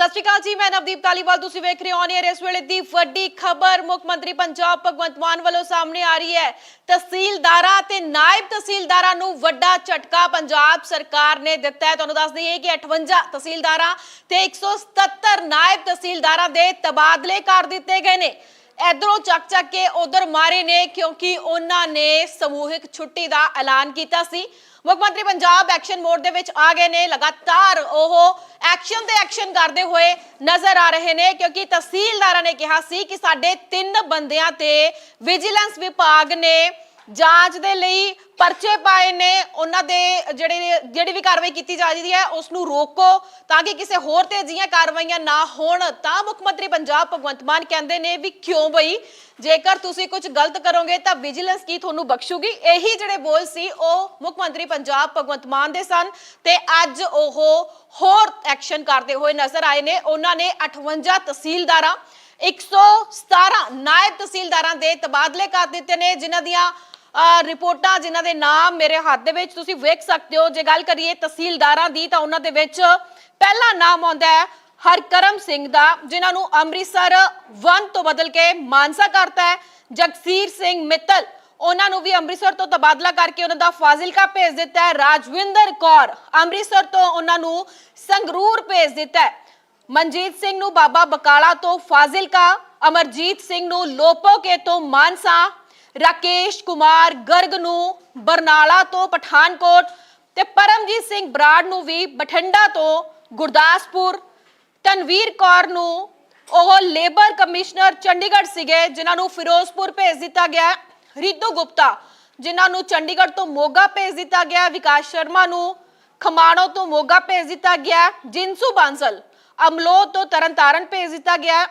ਸਤਿ ਸ਼੍ਰੀ ਅਕਾਲ ਜੀ, ਮੈਂ ਨਵਦੀਪ ਤਾਲੀਵਾਲ ਤੁਸੀਂ ਵੇਖ ਰਹੇ ਹੋ ਔਨ 에ਅਰ ਇਸ ਵੇਲੇ ਦੀ ਵੱਡੀ ਖਬਰ ਮੁੱਖ ਮੰਤਰੀ ਪੰਜਾਬ ਭਗਵੰਤ ਮਾਨ ਵੱਲੋਂ ਸਾਹਮਣੇ ਆ ਰਹੀ ਹੈ। ਤਹਿਸੀਲਦਾਰਾਂ ਤੇ ਨਾਇਬ ਤਹਿਸੀਲਦਾਰਾਂ ਨੂੰ ਵੱਡਾ ਝਟਕਾ ਪੰਜਾਬ ਸਰਕਾਰ ਨੇ ਦਿੱਤਾ ਹੈ। ਤੁਹਾਨੂੰ ਦੱਸ ਦਈਏ ਕਿ 58 ਤਹਿਸੀਲਦਾਰਾਂ ਤੇ 177 ਨਾਇਬ ਤਹਿਸੀਲਦਾਰਾਂ ਦੇ ਤਬਾਦਲੇ ਕਰ ਦਿੱਤੇ ਗਏ ਨੇ। ਇਧਰੋਂ ਚੱਕ ਚੱਕ ਕੇ ਉਧਰ ਮਾਰੇ ਨੇ ਕਿਉਂਕਿ ਉਹਨਾਂ ਨੇ ਸਮੂਹਿਕ ਛੁੱਟੀ ਦਾ ਐਲਾਨ ਕੀਤਾ ਸੀ। ਮੁੱਖ ਮੰਤਰੀ ਪੰਜਾਬ ਐਕਸ਼ਨ ਮੋਡ ਦੇ ਵਿੱਚ ਆ ਗਏ ਨੇ। ਲਗਾਤਾਰ ਉਹ ਐਕਸ਼ਨ ਤੇ ਐਕਸ਼ਨ ਕਰਦੇ ਹੋਏ ਨਜ਼ਰ ਆ ਰਹੇ ਨੇ ਕਿਉਂਕਿ ਤਹਿਸੀਲਦਾਰਾਂ ਨੇ ਕਿਹਾ ਸੀ ਕਿ ਸਾਡੇ ਤਿੰਨ ਬੰਦਿਆਂ ਤੇ ਵਿਜੀਲੈਂਸ ਵਿਭਾਗ ਨੇ ਜਾਂਚ ਦੇ ਲਈ ਪਰਚੇ ਪਾਏ ਨੇ, ਉਹਨਾਂ ਦੇ ਜਿਹੜੇ ਜਿਹੜੀ ਵੀ ਕਾਰਵਾਈ ਕੀਤੀ ਜਾ ਰਹੀ ਹੈ ਉਸ ਨੂੰ ਰੋਕੋ ਤਾਂ ਕਿ ਕਿਸੇ ਹੋਰ ਤੇ ਅਜਿਹੀਆਂ ਕਾਰਵਾਈਆਂ ਨਾ ਹੋਣ। ਤਾਂ ਮੁੱਖ ਮੰਤਰੀ ਪੰਜਾਬ ਭਗਵੰਤ ਮਾਨ ਕਹਿੰਦੇ ਨੇ ਵੀ ਕਿਉਂ ਬਈ? ਜੇਕਰ ਤੁਸੀਂ ਕੁਝ ਗਲਤ ਕਰੋਗੇ ਤਾਂ ਵਿਜੀਲੈਂਸ ਕੀ ਤੁਹਾਨੂੰ ਬਖਸ਼ੂਗੀ? ਇਹੀ ਜਿਹੜੇ ਬੋਲ ਸੀ, ਉਹ ਮੁੱਖ ਮੰਤਰੀ ਪੰਜਾਬ ਭਗਵੰਤ ਮਾਨ ਦੇ ਸਨ ਤੇ ਅੱਜ ਉਹ ਹੋਰ ਐਕਸ਼ਨ ਕਰਦੇ ਹੋਏ ਨਜ਼ਰ ਆਏ ਨੇ। ਉਹਨਾਂ ਨੇ 58 ਤਹਿਸੀਲਦਾਰਾਂ 117 ਨਾਇਬ ਤਹਿਸੀਲਦਾਰਾਂ ਦੇ ਤਬਾਦਲੇ ਕਰ ਦਿੱਤੇ ਨੇ, ਜਿਨ੍ਹਾਂ ਦੀਆਂ ਰਿਪੋਰਟਾਂ ਜਿਨ੍ਹਾਂ ਦੇ ਨਾਮ ਮੇਰੇ ਹੱਥ ਦੇ ਵਿੱਚ ਤੁਸੀਂ ਵੇਖ ਸਕਦੇ ਹੋ। ਜੇ ਗੱਲ ਕਰੀਏ ਤਹਿਸੀਲਦਾਰਾਂ ਦੀ ਤਾਂ ਉਹਨਾਂ ਦੇ ਵਿੱਚ ਪਹਿਲਾ ਨਾਮ ਆਉਂਦਾ ਹੈ ਹਰਕਰਮ ਸਿੰਘ ਦਾ, ਜਿਨ੍ਹਾਂ ਨੂੰ ਅੰਮ੍ਰਿਤਸਰ 1 ਤੋਂ ਬਦਲ ਕੇ ਮਾਨਸਾ ਕਰਤਾ ਹੈ। ਜਗਸੀਰ ਸਿੰਘ ਮਿੱਤਲ, ਉਹਨਾਂ ਨੂੰ ਵੀ ਅੰਮ੍ਰਿਤਸਰ ਤੋਂ ਤਬਾਦਲਾ ਕਰਕੇ ਉਹਨਾਂ ਦਾ ਫਾਜ਼ਿਲਕਾ ਭੇਜ ਦਿੱਤਾ ਹੈ। ਰਾਜਵਿੰਦਰ ਕੌਰ, ਅੰਮ੍ਰਿਤਸਰ ਤੋਂ ਉਹਨਾਂ ਨੂੰ ਸੰਗਰੂਰ ਭੇਜ ਦਿੱਤਾ ਹੈ। ਮਨਜੀਤ ਸਿੰਘ ਨੂੰ ਬਾਬਾ ਬਕਾਲਾ ਤੋਂ ਫਾਜ਼ਿਲਕਾ, ਅਮਰਜੀਤ ਸਿੰਘ ਨੂੰ ਲੋਪੋਕੇ ਤੋਂ ਮਾਨਸਾ ਰਾਕੇਸ਼ ਕੁਮਾਰ ਗਰਗ ਨੂੰ ਬਰਨਾਲਾ ਤੋਂ ਪਠਾਨਕੋਟ ਤੇ ਪਰਮਜੀਤ ਸਿੰਘ ਬਰਾੜ ਨੂੰ ਵੀ ਬਠਿੰਡਾ ਤੋਂ ਗੁਰਦਾਸਪੁਰ। ਤਨਵੀਰ ਕੌਰ ਨੂੰ ਉਹ ਲੇਬਰ ਕਮਿਸ਼ਨਰ ਚੰਡੀਗੜ੍ਹ ਸੀਗੇ, ਜਿਨ੍ਹਾਂ ਨੂੰ ਫਿਰੋਜ਼ਪੁਰ ਭੇਜ ਦਿੱਤਾ ਗਿਆ। ਹੈ। ਰੀਤੂ ਗੁਪਤਾ, ਜਿਨ੍ਹਾਂ ਨੂੰ ਚੰਡੀਗੜ੍ਹ ਤੋਂ ਮੋਗਾ ਭੇਜ ਦਿੱਤਾ ਗਿਆ। ਵਿਕਾਸ ਸ਼ਰਮਾ ਨੂੰ ਖਮਾਣੋ ਤੋਂ ਮੋਗਾ ਭੇਜ ਦਿੱਤਾ ਗਿਆ। ਜਿੰਸੂ ਬਾਂਸਲ ਅਮਲੋ ਤੋਂ ਤਰਨਤਾਰਨ ਭੇਜ ਦਿੱਤਾ ਗਿਆ।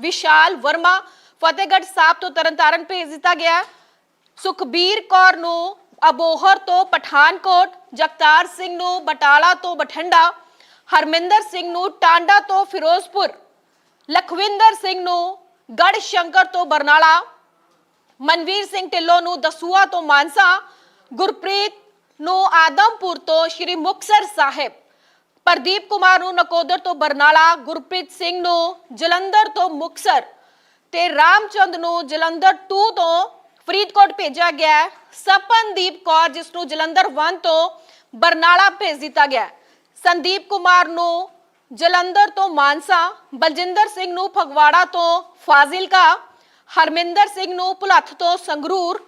ਵਿਸ਼ਾਲ ਵਰਮਾ ਫਤਿਹਗੜ੍ਹ ਸਾਹਿਬ ਤੋਂ ਤਰਨਤਾਰਨ ਭੇਜ ਦਿੱਤਾ ਗਿਆ ਸੁਖਬੀਰ ਕੌਰ ਨੂੰ ਅਬੋਹਰ ਤੋਂ ਪਠਾਨਕੋਟ, ਜਗਤਾਰ ਸਿੰਘ ਨੂੰ ਬਟਾਲਾ ਤੋਂ ਬਠਿੰਡਾ, ਹਰਮਿੰਦਰ ਸਿੰਘ ਨੂੰ ਟਾਂਡਾ ਤੋਂ ਫਿਰੋਜ਼ਪੁਰ, ਲਖਵਿੰਦਰ ਸਿੰਘ ਨੂੰ ਗੜ ਸ਼ੰਕਰ ਤੋਂ ਬਰਨਾਲਾ, ਮਨਵੀਰ ਸਿੰਘ ਢਿੱਲੋਂ ਨੂੰ ਦਸੂਆ ਤੋਂ ਮਾਨਸਾ, ਗੁਰਪ੍ਰੀਤ ਨੂੰ ਆਦਮਪੁਰ ਤੋਂ ਸ਼੍ਰੀ ਮੁਕਤਸਰ ਸਾਹਿਬ, ਪ੍ਰਦੀਪ ਕੁਮਾਰ ਨੂੰ ਨਕੋਦਰ ਤੋਂ ਬਰਨਾਲਾ, ਗੁਰਪ੍ਰੀਤ ਸਿੰਘ ਨੂੰ ਜਲੰਧਰ ਤੋਂ ਮੁਕਤਸਰ ਤੇ ਰਾਮਚੰਦ ਨੂੰ ਜਲੰਧਰ 2 ਤੋਂ ਫਰੀਦਕੋਟ ਭੇਜਿਆ ਗਿਆ ਹੈ ਸਪਨਦੀਪ ਕੌਰ, ਜਿਸ ਨੂੰ ਜਲੰਧਰ 1 ਤੋਂ ਬਰਨਾਲਾ ਭੇਜ ਦਿੱਤਾ ਗਿਆ ਹੈ। ਸੰਦੀਪ ਕੁਮਾਰ ਨੂੰ ਜਲੰਧਰ ਤੋਂ ਮਾਨਸਾ, ਬਲਜਿੰਦਰ ਸਿੰਘ ਨੂੰ ਫਗਵਾੜਾ ਤੋਂ ਫਾਜ਼ਿਲਕਾ, ਹਰਮਿੰਦਰ ਸਿੰਘ ਨੂੰ ਭੁਲੱਥ ਤੋਂ ਸੰਗਰੂਰ,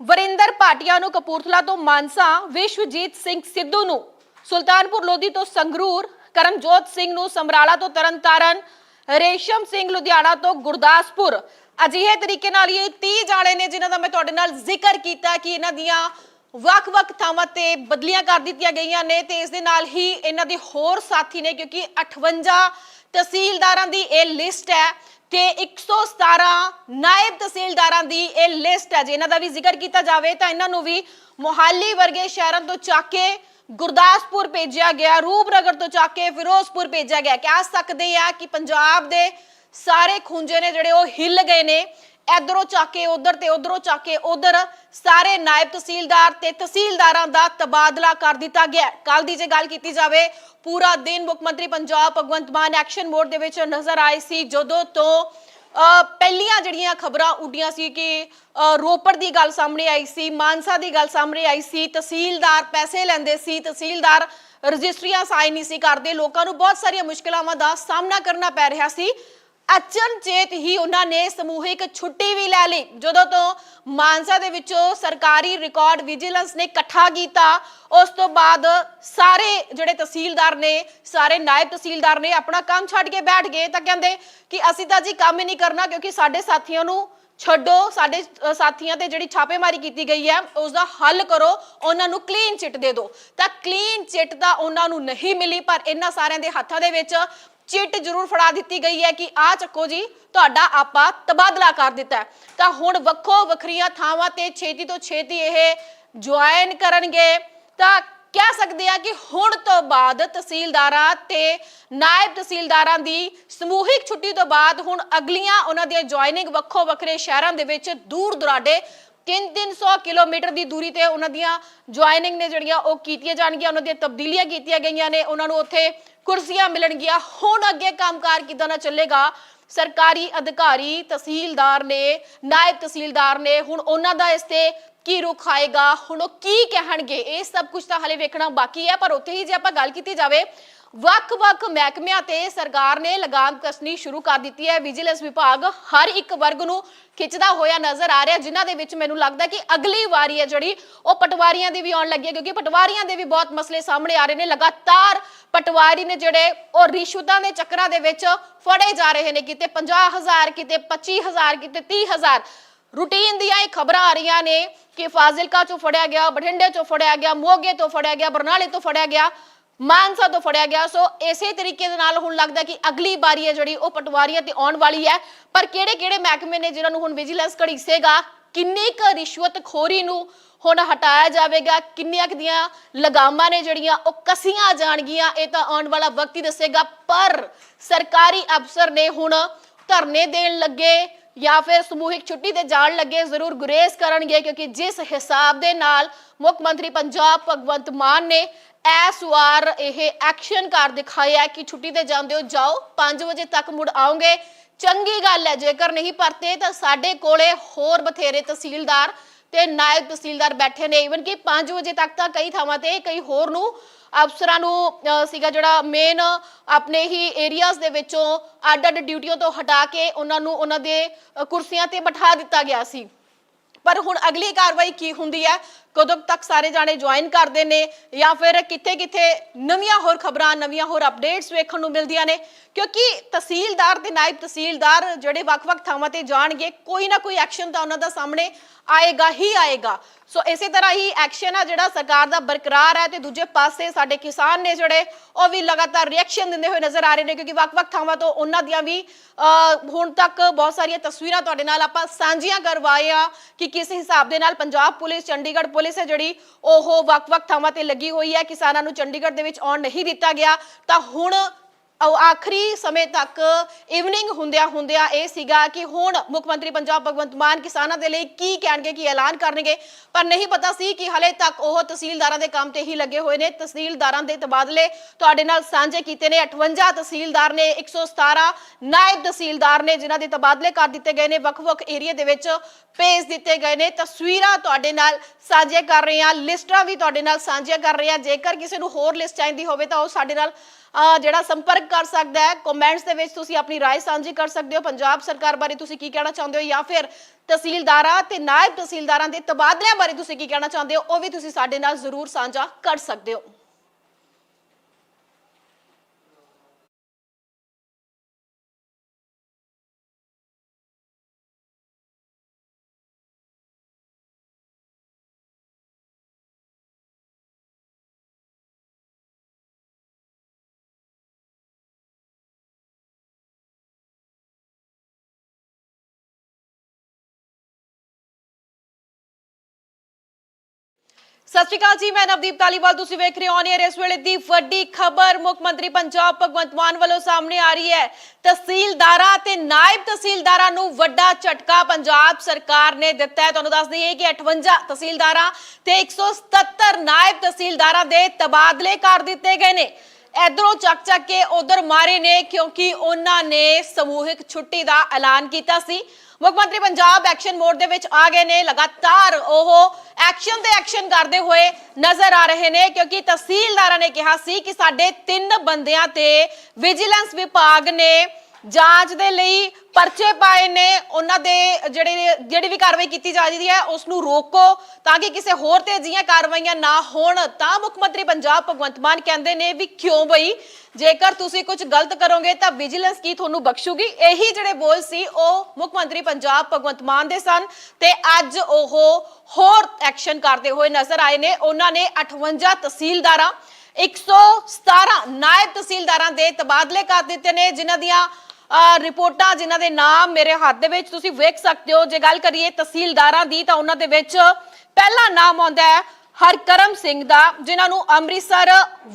ਵਰਿੰਦਰ ਭਾਟੀਆ ਨੂੰ ਕਪੂਰਥਲਾ ਤੋਂ ਮਾਨਸਾ, ਵਿਸ਼ਵਜੀਤ ਸਿੰਘ ਸਿੱਧੂ ਨੂੰ ਸੁਲਤਾਨਪੁਰ ਲੋਧੀ ਤੋਂ ਸੰਗਰੂਰ, ਕਰਮਜੋਤ ਸਿੰਘ ਨੂੰ ਸਮਰਾਲਾ ਤੋਂ ਤਰਨਤਾਰਨ ਰੇਸ਼ਮ ਸਿੰਘ ਲੁਧਿਆਣਾ ਤੋਂ ਗੁਰਦਾਸਪੁਰ। ਅਜਿਹੇ ਤਰੀਕੇ ਨਾਲ ਇਹ 30 ਜਾਣੇ ਨੇ ਜਿਨ੍ਹਾਂ ਦਾ ਮੈਂ ਤੁਹਾਡੇ ਨਾਲ ਜ਼ਿਕਰ ਕੀਤਾ ਕਿ ਇਹਨਾਂ ਦੀਆਂ ਵੱਖ-ਵੱਖ ਥਾਵਾਂ ਤੇ ਬਦਲੀਆਂ ਕਰ ਦਿੱਤੀਆਂ ਗਈਆਂ ਨੇ ਤੇ ਇਸ ਦੇ ਨਾਲ ਹੀ ਇਹਨਾਂ ਦੇ ਹੋਰ ਸਾਥੀ ਨੇ ਕਿਉਂਕਿ 58 ਤਹਿਸੀਲਦਾਰਾਂ ਦੀ ਇਹ ਲਿਸਟ ਹੈ ਤੇ 117 ਨਾਇਬ ਤਹਿਸੀਲਦਾਰਾਂ ਦੀ ਇਹ ਲਿਸਟ ਹੈ। ਜੇ ਇਹਨਾਂ ਦਾ ਵੀ ਜ਼ਿਕਰ ਕੀਤਾ ਜਾਵੇ ਤਾਂ ਇਹਨਾਂ ਨੂੰ ਵੀ ਮੋਹਾਲੀ ਵਰਗੇ ਸ਼ਹਿਰਾਂ ਤੋਂ ਚੱਕ ਕੇ ਗੁਰਦਾਸਪੁਰ ਭੇਜਿਆ ਗਿਆ, ਰੂਪਨਗਰ ਤੋਂ ਚੱਕ ਕੇ ਫਿਰੋਜ਼ਪੁਰ ਭੇਜਿਆ ਗਿਆ। ਕਹਿ ਸਕਦੇ ਆ ਕਿ ਪੰਜਾਬ ਦੇ ਸਾਰੇ ਖੁੰਝੇ ਨੇ ਜਿਹੜੇ ਉਹ ਹਿੱਲ ਗਏ ਨੇ। ਇਧਰੋਂ ਚੱਕ ਉਧਰ ਤੇ ਉਧਰੋਂ ਚੱਕ ਕੇ ਉਧਰ ਸਾਰੇ ਨਾਇਬ ਤਹਿਸੀਲਦਾਰ ਤੇ ਤਹਿਸੀਲਦਾਰਾਂ ਦਾ ਤਬਾਦਲਾ ਕਰ ਦਿੱਤਾ ਗਿਆ। ਕੱਲ ਦੀ ਜੇ ਗੱਲ ਕੀਤੀ ਜਾਵੇ, ਪੂਰਾ ਦਿਨ ਮੁੱਖ ਮੰਤਰੀ ਪੰਜਾਬ ਭਗਵੰਤ ਮਾਨ ਐਕਸ਼ਨ ਮੋਡ ਦੇ ਵਿੱਚ ਨਜ਼ਰ ਆਏ ਸੀ। ਜਦੋਂ ਤੋਂ ਪਹਿਲੀਆਂ ਜਿਹੜੀਆਂ ਖਬਰਾਂ ਉੱਡੀਆਂ ਸੀ ਕਿ ਅ, ਰੋਪੜ ਦੀ ਗੱਲ ਸਾਹਮਣੇ ਆਈ ਸੀ ਮਾਨਸਾ ਦੀ ਗੱਲ ਸਾਹਮਣੇ ਆਈ ਸੀ ਤਹਿਸੀਲਦਾਰ ਪੈਸੇ ਲੈਂਦੇ ਸੀ ਤਹਿਸੀਲਦਾਰ ਰਜਿਸਟਰੀਆਂ ਸਾਈਨ ਨਹੀਂ ਸੀ ਕਰਦੇ ਲੋਕਾਂ ਨੂੰ ਬਹੁਤ ਸਾਰੀਆਂ ਮੁਸ਼ਕਲਾਵਾਂ ਦਾ ਸਾਹਮਣਾ ਕਰਨਾ ਪੈ ਰਿਹਾ ਸੀ। ਅਚਨਚੇਤ ਹੀ ਉਹਨਾਂ ਨੇ ਸਮੂਹਿਕ ਛੁੱਟੀ ਵੀ ਲੈ ਲਈ। ਜਦੋਂ ਤੋਂ ਮਾਨਸਾ ਦੇ ਵਿੱਚੋਂ ਸਰਕਾਰੀ ਰਿਕਾਰਡ ਵਿਜੀਲੈਂਸ ਨੇ ਇਕੱਠਾ ਕੀਤਾ, ਉਸ ਤੋਂ ਬਾਅਦ ਸਾਰੇ ਜਿਹੜੇ ਤਹਿਸੀਲਦਾਰ ਨੇ, ਸਾਰੇ ਨਾਇਬ ਤਹਿਸੀਲਦਾਰ ਨੇ ਆਪਣਾ ਕੰਮ ਛੱਡ ਕੇ ਬੈਠ ਗਏ ਤਾਂ ਕਹਿੰਦੇ ਕਿ ਅਸੀਂ ਤਾਂ ਜੀ ਕੰਮ ਹੀ ਨਹੀਂ ਕਰਨਾ ਕਿਉਂਕਿ ਸਾਡੇ ਸਾਥੀਆਂ ਨੂੰ ਛੱਡੋ, ਸਾਡੇ ਸਾਥੀਆਂ ਤੇ ਜਿਹੜੀ ਛਾਪੇਮਾਰੀ ਕੀਤੀ ਗਈ ਹੈ ਉਸ ਦਾ ਹੱਲ ਕਰੋ, ਉਹਨਾਂ ਨੂੰ ਕਲੀਨ ਚਿੱਟ ਦੇ ਦਿਓ। ਤਾਂ ਕਲੀਨ ਚਿੱਟ ਤਾਂ ਉਹਨਾਂ ਨੂੰ ਨਹੀਂ ਮਿਲੀ, ਪਰ ਇਹਨਾਂ ਸਾਰਿਆਂ ਦੇ ਹੱਥਾਂ ਦੇ ਵਿੱਚ ਚਿੱਟ ਜ਼ਰੂਰ ਫੜਾ ਦਿੱਤੀ ਗਈ ਹੈ ਕਿ ਆ ਚੱਕੋ ਜੀ, ਤੁਹਾਡਾ ਆਪਾ ਤਬਾਦਲਾ ਕਰ ਦਿੱਤਾ ਤਾਂ ਹੁਣ ਵੱਖੋ ਵੱਖਰੀਆਂ ਥਾਵਾਂ ਤੇ ਛੇਤੀ ਤੋਂ ਛੇਤੀ ਇਹ ਜੁਆਇਨ ਕਰਨਗੇ। ਤਾਂ ਕਹਿ ਸਕਦੇ ਆ ਕਿ ਹੁਣ ਤੋਂ ਬਾਅਦ ਤਹਿਸੀਲਦਾਰਾਂ ਤੇ ਨਾਇਬ ਤਹਿਸੀਲਦਾਰਾਂ ਦੀ ਸਮੂਹਿਕ ਛੁੱਟੀ ਤੋਂ ਬਾਅਦ ਹੁਣ ਅਗਲੀਆਂ ਉਹਨਾਂ ਦੀਆਂ ਜੁਆਇਨਿੰਗ ਵੱਖੋ ਵੱਖਰੇ ਸ਼ਹਿਰਾਂ ਦੇ ਵਿੱਚ ਦੂਰ ਦੁਰਾਡੇ 3-300 ਕਿਲੋਮੀਟਰ ਦੀ ਦੂਰੀ ਤੇ ਉਹਨਾਂ ਦੀਆਂ ਜੁਆਇਨਿੰਗ ਨੇ ਜਿਹੜੀਆਂ ਉਹ ਕੀਤੀਆਂ ਜਾਣਗੀਆਂ, ਉਹਨਾਂ ਦੀਆਂ ਤਬਦੀਲੀਆਂ ਕੀਤੀਆਂ ਗਈਆਂ ਨੇ। ਉਹਨਾਂ ਨੂੰ ਉੱਥੇ ਕੁਰਸੀਆਂ ਮਿਲਣਗੀਆਂ। ਹੁਣ ਅੱਗੇ ਕੰਮਕਾਰ ਕਿਦਾਂ ਨਾ ਚੱਲੇਗਾ? ਸਰਕਾਰੀ ਅਧਿਕਾਰੀ ਤਹਿਸੀਲਦਾਰ ਨੇ, ਨਾਇਬ ਤਹਿਸੀਲਦਾਰ ਨੇ, ਹੁਣ ਉਹਨਾਂ ਦਾ ਇਸ ਤੇ ਕੀ ਰੁਖ ਆਏਗਾ? ਹੁਣ ਉਹ ਕੀ ਕਹਿਣਗੇ? ਇਹ ਸਭ ਕੁਝ ਤਾਂ ਹਲੇ ਵੇਖਣਾ ਬਾਕੀ ਹੈ, ਪਰ ਉੱਥੇ ਹੀ ਜੇ ਆਪਾਂ ਗੱਲ ਕੀਤੀ ਜਾਵੇ ਵੱਖ-ਵੱਖ ਮਹਿਕਮਿਆਂ ਤੇ ਸਰਕਾਰ ਨੇ ਲਗਾਮ ਕਸਣੀ ਸ਼ੁਰੂ ਕਰ ਦਿੱਤੀ ਹੈ। ਵਿਜੀਲੈਂਸ ਵਿਭਾਗ ਹਰ ਇੱਕ ਵਰਗ ਨੂੰ ਖਿੱਚਦਾ ਹੋਇਆ ਨਜ਼ਰ ਆ ਰਿਹਾ, ਜਿਨ੍ਹਾਂ ਦੇ ਵਿੱਚ ਮੈਨੂੰ ਲੱਗਦਾ ਕਿ ਅਗਲੀ ਵਾਰੀ ਹੈ ਜਿਹੜੀ, ਉਹ ਪਟਵਾਰੀਆਂ ਦੀ ਵੀ ਆਉਣ ਲੱਗੀ ਹੈ, ਕਿਉਂਕਿ ਪਟਵਾਰੀਆਂ ਦੇ ਵੀ ਬਹੁਤ ਮਸਲੇ ਸਾਹਮਣੇ ਆ ਰਹੇ ਨੇ। ਲਗਾਤਾਰ ਪਟਵਾਰੀ ਨੇ ਜਿਹੜੇ, ਉਹ ਰਿਸ਼ਵਤਾਂ ਦੇ ਚੱਕਰਾਂ ਦੇ ਵਿੱਚ ਫੜੇ ਜਾ ਰਹੇ ਨੇ। ਕਿਤੇ 50000 ਕਿਤੇ 25000 ਕਿਤੇ 30000 ਰੂਟੀਨ ਦੀਆਂ ਇਹ ਖਬਰਾਂ ਆ ਰਹੀਆਂ ਨੇ ਕਿ ਫਾਜ਼ਿਲਕਾ ਚੋਂ ਫੜਿਆ ਗਿਆ, ਬਠਿੰਡੇ ਚੋਂ ਫੜਿਆ ਗਿਆ, ਮੋਗੇ ਤੋਂ ਫੜਿਆ ਗਿਆ, ਬਰਨਾਲੇ ਤੋਂ ਫੜਿਆ ਗਿਆ। ਮਾਨਸਾ ਤੋਂ ਫੜਿਆ ਗਿਆ। ਸੋ ਇਸੇ ਤਰੀਕੇ ਦੇ ਨਾਲ ਹੁਣ ਲੱਗਦਾ ਕਿ ਅਗਲੀ ਵਾਰੀ ਹੈ ਜਿਹੜੀ ਉਹ ਪਟਵਾਰੀਆਂ ਤੇ ਆਉਣ ਵਾਲੀ ਹੈ। ਪਰ ਕਿਹੜੇ ਕਿਹੜੇ ਮਹਿਕਮੇ ਨੇ ਜਿਨ੍ਹਾਂ ਨੂੰ ਹੁਣ ਵਿਜੀਲੈਂਸ ਘੜੀਸੇਗਾ ਕਿੰਨੀ ਕੁ ਰਿਸ਼ਵਤਖੋਰੀ ਨੂੰ ਹੁਣ ਹਟਾਇਆ ਜਾਵੇਗਾ? ਕਿੰਨੀਆਂ ਕੁ ਦੀਆਂ ਲਗਾਮਾਂ ਨੇ ਜਿਹੜੀਆਂ ਉਹ ਕਸੀਆਂ ਜਾਣਗੀਆਂ? ਇਹ ਤਾਂ ਆਉਣ ਵਾਲਾ ਵਕਤ ਹੀ ਦੱਸੇਗਾ। ਪਰ ਸਰਕਾਰੀ ਅਫਸਰ ਨੇ ਹੁਣ ਧਰਨੇ ਦੇਣ ਲੱਗੇ ਜਾਂ ਫਿਰ ਸਮੂਹਿਕ ਛੁੱਟੀ ਤੇ ਜਾਣ ਲੱਗੇ। ਜ਼ਰੂਰ ਗੁਰੇਜ਼ ਕਰਨਗੇ ਕਿਉਂਕਿ ਜਿਸ ਹਿਸਾਬ ਦੇ ਨਾਲ ਮੁੱਖ ਮੰਤਰੀ ਪੰਜਾਬ ਭਗਵੰਤ ਮਾਨ ਨੇ ਇਸ ਵਾਰ ਇਹ ਐਕਸ਼ਨ ਕਰ ਦਿਖਾਇਆ ਕਿ ਛੁੱਟੀ ਤੇ ਜਾਂਦੇ ਹੋ, ਜਾਓ 5 ਵਜੇ ਤੱਕ ਮੁੜ ਆਓਗੇ। ਚੰਗੀ ਗੱਲ ਹੈ, ਜੇਕਰ ਨਹੀਂ ਪਰਤੇ ਤਾਂ ਸਾਡੇ ਕੋਲੇ ਹੋਰ ਬਥੇਰੇ ਤਹਿਸੀਲਦਾਰ ਤੇ ਨਾਇਬ ਤਹਿਸੀਲਦਾਰ ਬੈਠੇ ਨੇ। ਇਵਨ ਕਿ 5 ਵਜੇ ਤੱਕ ਤਾਂ ਕਈ ਥਾਵਾਂ ਤੇ, ਕਈ ਹੋਰ ਨੂੰ ਅਫਸਰਾਂ ਨੂੰ ਸੀਗਾ ਜਿਹੜਾ ਮੇਨ ਆਪਣੇ ਹੀ ਏਰੀਆਜ਼ ਦੇ ਵਿੱਚੋਂ ਅੱਡ-ਅੱਡ ਡਿਊਟੀਆਂ ਤੋਂ ਹਟਾ ਕੇ ਉਹਨਾਂ ਨੂੰ ਉਹਨਾਂ ਦੇ ਕੁਰਸੀਆਂ ਤੇ ਬਿਠਾ ਦਿੱਤਾ ਗਿਆ ਸੀ। ਪਰ ਹੁਣ ਅਗਲੀ ਕਾਰਵਾਈ ਕੀ ਹੁੰਦੀ ਹੈ? ਕਦੋਂ ਤੱਕ ਸਾਰੇ ਜਾਣੇ ਜੁਆਇਨ ਕਰਦੇ ਨੇ ਜਾਂ ਫਿਰ ਕਿੱਥੇ ਕਿੱਥੇ ਨਵੀਆਂ ਹੋਰ ਖਬਰਾਂ, ਨਵੀਆਂ ਹੋਰ ਅਪਡੇਟਸ ਵੇਖਣ ਨੂੰ ਮਿਲਦੀਆਂ ਨੇ? ਕਿਉਂਕਿ ਤਹਿਸੀਲਦਾਰ ਤੇ ਨਾਇਬ ਤਹਿਸੀਲਦਾਰ ਜਿਹੜੇ ਵੱਖ-ਵੱਖ ਥਾਵਾਂ ਤੇ ਜਾਣਗੇ, ਕੋਈ ਨਾ ਕੋਈ ਐਕਸ਼ਨ ਤਾਂ ਉਹਨਾਂ ਦਾ ਸਾਹਮਣੇ ਆਏਗਾ ਹੀ ਆਏਗਾ। ਸੋ ਇਸੇ ਤਰ੍ਹਾਂ ਹੀ ਐਕਸ਼ਨ ਆ ਜਿਹੜਾ ਸਰਕਾਰ ਦਾ ਬਰਕਰਾਰ ਹੈ ਤੇ ਦੂਜੇ ਪਾਸੇ ਸਾਡੇ ਕਿਸਾਨ ਨੇ ਜਿਹੜੇ, ਉਹ ਵੀ ਲਗਾਤਾਰ ਰਿਐਕਸ਼ਨ ਦਿੰਦੇ ਹੋਏ ਨਜ਼ਰ ਆ ਰਹੇ ਨੇ, ਕਿਉਂਕਿ ਵੱਖ-ਵੱਖ ਥਾਵਾਂ ਤੋਂ ਉਹਨਾਂ ਦੀਆਂ ਵੀ ਹੁਣ ਤੱਕ ਬਹੁਤ ਸਾਰੀਆਂ ਤਸਵੀਰਾਂ ਤੁਹਾਡੇ ਨਾਲ ਆਪਾਂ ਸਾਂਝੀਆਂ ਕਰਵਾਏ ਕਰਵਾਈਆਂ ਕਿ ਕਿਸ ਹਿਸਾਬ ਦੇ ਨਾਲ ਪੰਜਾਬ ਪੁਲਿਸ, ਚੰਡੀਗੜ੍ਹ ਪੁਲਿਸ ਹੈ ਜਿਹੜੀ ਉਹ ਵੱਖ-ਵੱਖ ਥਾਵਾਂ ਤੇ ਲੱਗੀ ਹੋਈ ਹੈ। ਕਿਸਾਨਾਂ ਨੂੰ ਚੰਡੀਗੜ੍ਹ ਦੇ ਵਿੱਚ ਆਉਣ ਨਹੀਂ ਦਿੱਤਾ ਗਿਆ। ਤਾਂ ਹੁਣ ਉਹ ਆਖਰੀ ਸਮੇਂ ਤੱਕ ਇਵਨਿੰਗ ਹੁੰਦਿਆਂ ਹੁੰਦਿਆਂ ਇਹ ਸੀਗਾ ਕਿ ਹੁਣ ਮੁੱਖ ਮੰਤਰੀ ਪੰਜਾਬ ਭਗਵੰਤ ਮਾਨ ਕਿਸਾਨਾਂ ਦੇ ਲਈ ਕੀ ਕਹਿਣਗੇ, ਕੀ ਐਲਾਨ ਕਰਨਗੇ? ਪਰ ਨਹੀਂ ਪਤਾ ਸੀ ਕਿ ਹਲੇ ਤੱਕ ਉਹ ਤਹਿਸੀਲਦਾਰਾਂ ਦੇ ਕੰਮ ਤੇ ਹੀ ਲੱਗੇ ਹੋਏ ਨੇ। ਤਹਿਸੀਲਦਾਰਾਂ ਦੇ ਤਬਾਦਲੇ ਤੁਹਾਡੇ ਨਾਲ ਸਾਂਝੇ ਕੀਤੇ ਨੇ। 58 ਤਹਿਸੀਲਦਾਰ ਨੇ 117 ਨਾਇਬ ਤਹਿਸੀਲਦਾਰ ਨੇ ਜਿਨ੍ਹਾਂ ਦੇ ਤਬਾਦਲੇ ਕਰ ਦਿੱਤੇ ਗਏ ਨੇ। ਵੱਖ-ਵੱਖ ਏਰੀਆ ਦੇ ਵਿੱਚ ਭੇਜ ਦਿੱਤੇ ਗਏ ਨੇ। ਤਸਵੀਰਾਂ ਤੁਹਾਡੇ ਨਾਲ ਸਾਂਝੇ ਕਰ ਰਹੇ ਹਾਂ ਲਿਸਟਾਂ ਵੀ ਤੁਹਾਡੇ ਨਾਲ ਸਾਂਝੀਆਂ ਕਰ ਰਹੇ ਹਾਂ ਜੇਕਰ ਕਿਸੇ ਨੂੰ ਹੋਰ ਲਿਸਟ ਚਾਹੀਦੀ ਹੋਵੇ ਤਾਂ ਉਹ ਸਾਡੇ ਨਾਲ ਜਿਹੜਾ ਸੰਪਰਕ ਕਰ ਸਕਦਾ ਹੈ ਕਮੈਂਟਸ ਦੇ ਵਿੱਚ ਤੁਸੀਂ ਆਪਣੀ رائے ਸਾਂਝੀ ਕਰ ਸਕਦੇ ਹੋ ਪੰਜਾਬ ਸਰਕਾਰ ਬਾਰੇ ਤੁਸੀਂ ਕੀ ਕਹਿਣਾ ਚਾਹੁੰਦੇ ਹੋ ਜਾਂ ਫਿਰ ਤਹਿਸੀਲਦਾਰਾਂ ਤੇ ਨਾਇਬ ਤਹਿਸੀਲਦਾਰਾਂ ਦੇ ਤਬਾਦਲਿਆਂ ਬਾਰੇ ਤੁਸੀਂ ਕੀ ਕਹਿਣਾ ਚਾਹੁੰਦੇ ਹੋ ਉਹ ਵੀ ਤੁਸੀਂ ਸਾਡੇ ਨਾਲ ਜ਼ਰੂਰ ਸਾਂਝਾ ਕਰ ਸਕਦੇ ਹੋ ਸਤਿ ਸ਼੍ਰੀ ਅਕਾਲ ਜੀ, ਮੈਂ ਨਵਦੀਪ ਤਾਲੀਵਾਲ ਤੁਸੀਂ ਵੇਖ ਰਹੇ ਹੋ ਔਨ 에ਅਰ ਇਸ ਵੇਲੇ ਦੀ ਵੱਡੀ ਖਬਰ। ਮੁੱਖ ਮੰਤਰੀ ਪੰਜਾਬ ਭਗਵੰਤ ਮਾਨ ਵੱਲੋਂ ਸਾਹਮਣੇ ਆ ਰਹੀ ਹੈ। ਤਹਿਸੀਲਦਾਰਾਂ ਤੇ ਨਾਇਬ ਤਹਿਸੀਲਦਾਰਾਂ ਨੂੰ ਵੱਡਾ ਝਟਕਾ ਪੰਜਾਬ ਸਰਕਾਰ ਨੇ ਦਿੱਤਾ ਹੈ। ਤੁਹਾਨੂੰ ਦੱਸ ਦਈਏ ਕਿ 58 ਤਹਿਸੀਲਦਾਰਾਂ ਤੇ 177 ਨਾਇਬ ਤਹਿਸੀਲਦਾਰਾਂ ਦੇ ਤਬਾਦਲੇ ਕਰ ਦਿੱਤੇ ਗਏ ਨੇ। ਇਧਰੋਂ ਚੱਕ ਚੱਕ ਕੇ ਉਧਰ ਮਾਰੇ ਨੇ, ਕਿਉਂਕਿ ਉਹਨਾਂ ਨੇ ਸਮੂਹਿਕ ਛੁੱਟੀ ਦਾ ਐਲਾਨ ਕੀਤਾ ਸੀ। ਮੁੱਖ ਮੰਤਰੀ ਪੰਜਾਬ ਐਕਸ਼ਨ ਮੋਡ ਦੇ ਵਿੱਚ ਆ ਗਏ ਨੇ। ਲਗਾਤਾਰ ਉਹ ਐਕਸ਼ਨ ਤੇ ਐਕਸ਼ਨ ਕਰਦੇ ਹੋਏ ਨਜ਼ਰ ਆ ਰਹੇ ਨੇ, ਕਿਉਂਕਿ ਤਹਿਸੀਲਦਾਰਾਂ ਨੇ ਕਿਹਾ ਸੀ ਕਿ ਸਾਡੇ ਤਿੰਨ ਬੰਦਿਆਂ ਤੇ ਵਿਜੀਲੈਂਸ ਵਿਭਾਗ ਨੇ ਜਾਂਚ ਦੇ ਲਈ ਪਰਚੇ ਪਾਏ ਨੇ, ਉਹਨਾਂ ਦੇ ਜਿਹੜੇ ਜਿਹੜੀ ਵੀ ਕਾਰਵਾਈ ਕੀਤੀ ਜਾ ਰਹੀ ਹੈ ਉਸ ਨੂੰ ਰੋਕੋ ਤਾਂ ਕਿ ਕਿਸੇ ਹੋਰ ਤੇ ਅਜਿਹੀਆਂ ਕਾਰਵਾਈਆਂ ਨਾ ਹੋਣ। ਤਾਂ ਮੁੱਖ ਮੰਤਰੀ ਪੰਜਾਬ ਭਗਵੰਤ ਮਾਨ ਕਹਿੰਦੇ ਨੇ ਵੀ ਕਿਉਂ ਬਈ? ਜੇਕਰ ਤੁਸੀਂ ਕੁਝ ਗਲਤ ਕਰੋਗੇ ਤਾਂ ਵਿਜੀਲੈਂਸ ਕੀ ਤੁਹਾਨੂੰ ਬਖਸ਼ੂਗੀ? ਇਹੀ ਜਿਹੜੇ ਬੋਲ ਸੀ, ਉਹ ਮੁੱਖ ਮੰਤਰੀ ਪੰਜਾਬ ਭਗਵੰਤ ਮਾਨ ਦੇ ਸਨ ਤੇ ਅੱਜ ਉਹ ਹੋਰ ਐਕਸ਼ਨ ਕਰਦੇ ਹੋਏ ਨਜ਼ਰ ਆਏ ਨੇ। ਉਹਨਾਂ ਨੇ 58 ਤਹਿਸੀਲਦਾਰਾਂ 117 ਨਾਇਬ ਤਹਿਸੀਲਦਾਰਾਂ ਦੇ ਤਬਾਦਲੇ ਕਰ ਦਿੱਤੇ ਨੇ, ਜਿਨ੍ਹਾਂ ਦੀਆਂ ਰਿਪੋਰਟਾਂ ਜਿਨ੍ਹਾਂ ਦੇ ਨਾਮ ਮੇਰੇ ਹੱਥ ਦੇ ਵਿੱਚ ਤੁਸੀਂ ਵੇਖ ਸਕਦੇ ਹੋ। ਜੇ ਗੱਲ ਕਰੀਏ ਤਹਿਸੀਲਦਾਰਾਂ ਦੀ ਤਾਂ ਉਹਨਾਂ ਦੇ ਵਿੱਚ ਪਹਿਲਾ ਨਾਮ ਆਉਂਦਾ ਹੈ ਹਰਕਰਮ ਸਿੰਘ ਦਾ, ਜਿਨ੍ਹਾਂ ਨੂੰ ਅੰਮ੍ਰਿਤਸਰ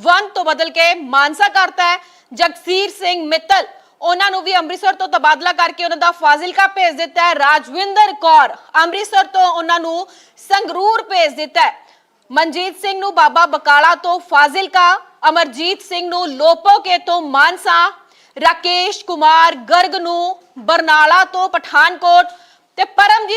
1 ਤੋਂ ਬਦਲ ਕੇ ਮਾਨਸਾ ਕਰਤਾ ਹੈ। ਜਗਸੀਰ ਸਿੰਘ ਮਿੱਤਲ, ਉਹਨਾਂ ਨੂੰ ਵੀ ਅੰਮ੍ਰਿਤਸਰ ਤੋਂ ਤਬਾਦਲਾ ਕਰਕੇ ਉਹਨਾਂ ਦਾ ਫਾਜ਼ਿਲਕਾ ਭੇਜ ਦਿੱਤਾ ਹੈ। ਰਾਜਵਿੰਦਰ ਕੌਰ, ਅੰਮ੍ਰਿਤਸਰ ਤੋਂ ਉਹਨਾਂ ਨੂੰ ਸੰਗਰੂਰ ਭੇਜ ਦਿੱਤਾ ਹੈ। ਮਨਜੀਤ ਸਿੰਘ ਨੂੰ ਬਾਬਾ ਬਕਾਲਾ ਤੋਂ ਫਾਜ਼ਿਲਕਾ, ਅਮਰਜੀਤ ਸਿੰਘ ਨੂੰ ਲੋਪੋਕੇ ਤੋਂ ਮਾਨਸਾ ਰਾਕੇਸ਼ ਕੁਮਾਰ ਗਰਗ ਨੂੰ ਬਰਨਾਲਾ ਤੋਂ ਪਠਾਨਕੋਟ ਤੇ ਪਰਮਜੀਤ